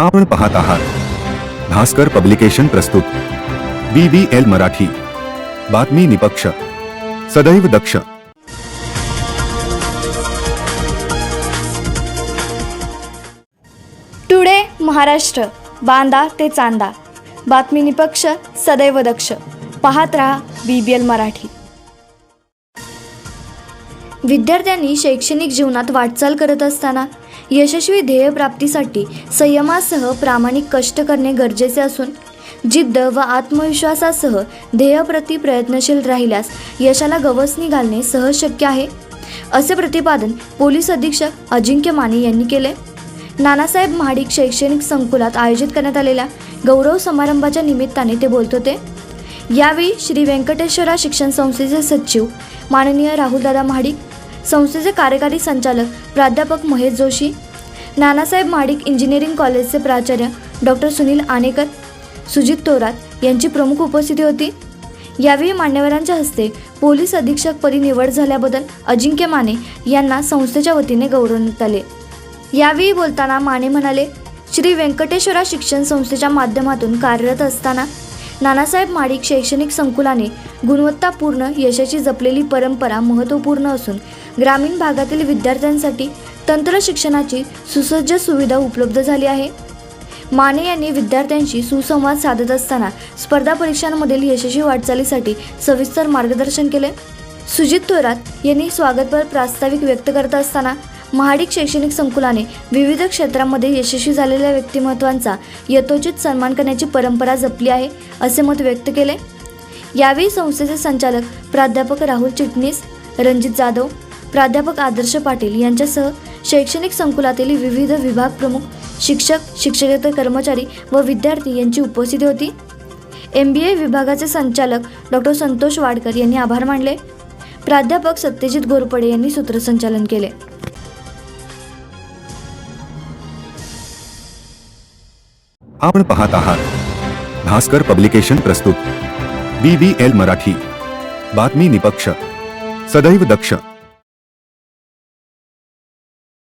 आपण पाहत आहात. भास्कर पब्लिकेशन प्रस्तुत. B B L Marathi. बातमी निपक्ष. सदैव दक्ष. टुडे महाराष्ट्र. बांदा ते चांदा. बातमी निपक्ष सदैव दक्ष. पाहत रहा बी बी एल मराठी. विद्यार्थ्यांनी शैक्षणिक जीवनात वाटचाल करत असताना यशस्वी ध्येयप्राप्तीसाठी संयमासह प्रामाणिक कष्ट करणे गरजेचे असून जिद्द व आत्मविश्वासासह ध्येयप्रती प्रयत्नशील राहिल्यास यशाला गवसणी घालणे सहज शक्य आहे असे प्रतिपादन पोलीस अधीक्षक अजिंक्य माने यांनी केले. नानासाहेब महाडिक शैक्षणिक संकुलात आयोजित करण्यात आलेल्या गौरव समारंभाच्या निमित्ताने ते बोलत होते. यावेळी श्री व्यंकटेश्वरा शिक्षण संस्थेचे सचिव माननीय राहुलदादा महाडिक संस्थेचे कार्यकारी संचालक प्राध्यापक महेश जोशी नानासाहेब महाडिक इंजिनिअरिंग कॉलेजचे प्राचार्य डॉक्टर सुनील आनेकर सुजित थोरात यांची प्रमुख उपस्थिती होती. यावेळी मान्यवरांच्या हस्ते पोलीस अधीक्षकपदी निवड झाल्याबद्दल अजिंक्य माने यांना संस्थेच्या वतीने गौरवण्यात आले. यावेळी बोलताना माने म्हणाले श्री व्यंकटेश्वरा शिक्षण संस्थेच्या माध्यमातून कार्यरत असताना नानासाहेब माडिक शैक्षणिक संकुलाने गुणवत्तापूर्ण यशाची जपलेली परंपरा महत्त्वपूर्ण असून ग्रामीण भागातील विद्यार्थ्यांसाठी तंत्र शिक्षणाची सुसज्ज सुविधा उपलब्ध झाली आहे. माने यांनी विद्यार्थ्यांशी सुसंवाद साधत असताना स्पर्धा परीक्षांमधील यशस्वी वाटचालीसाठी सविस्तर मार्गदर्शन केले. सुजित थोरात यांनी स्वागतपर प्रास्ताविक व्यक्त करत असताना महाडिक शैक्षणिक संकुलाने विविध क्षेत्रामध्ये यशस्वी झालेल्या व्यक्तिमत्वांचा यथोचित सन्मान करण्याची परंपरा जपली आहे असे मत व्यक्त केले. यावेळी संस्थेचे संचालक प्राध्यापक राहुल चिटणीस रणजित जाधव प्राध्यापक आदर्श पाटील यांच्यासह शैक्षणिक संकुलातील विविध विभाग प्रमुख शिक्षक शिक्षकेतर कर्मचारी व विद्यार्थी यांची उपस्थिती होती. एम बी ए विभागाचे संचालक डॉक्टर संतोष वाडकर यांनी आभार मानले. प्राध्यापक सत्यजित गोरपडे यांनी सूत्रसंचालन केले. आपण पाहत आहात. भास्कर पब्लिकेशन प्रस्तुत. B B L Marathi. बातमी निपक्ष. सदैव दक्ष.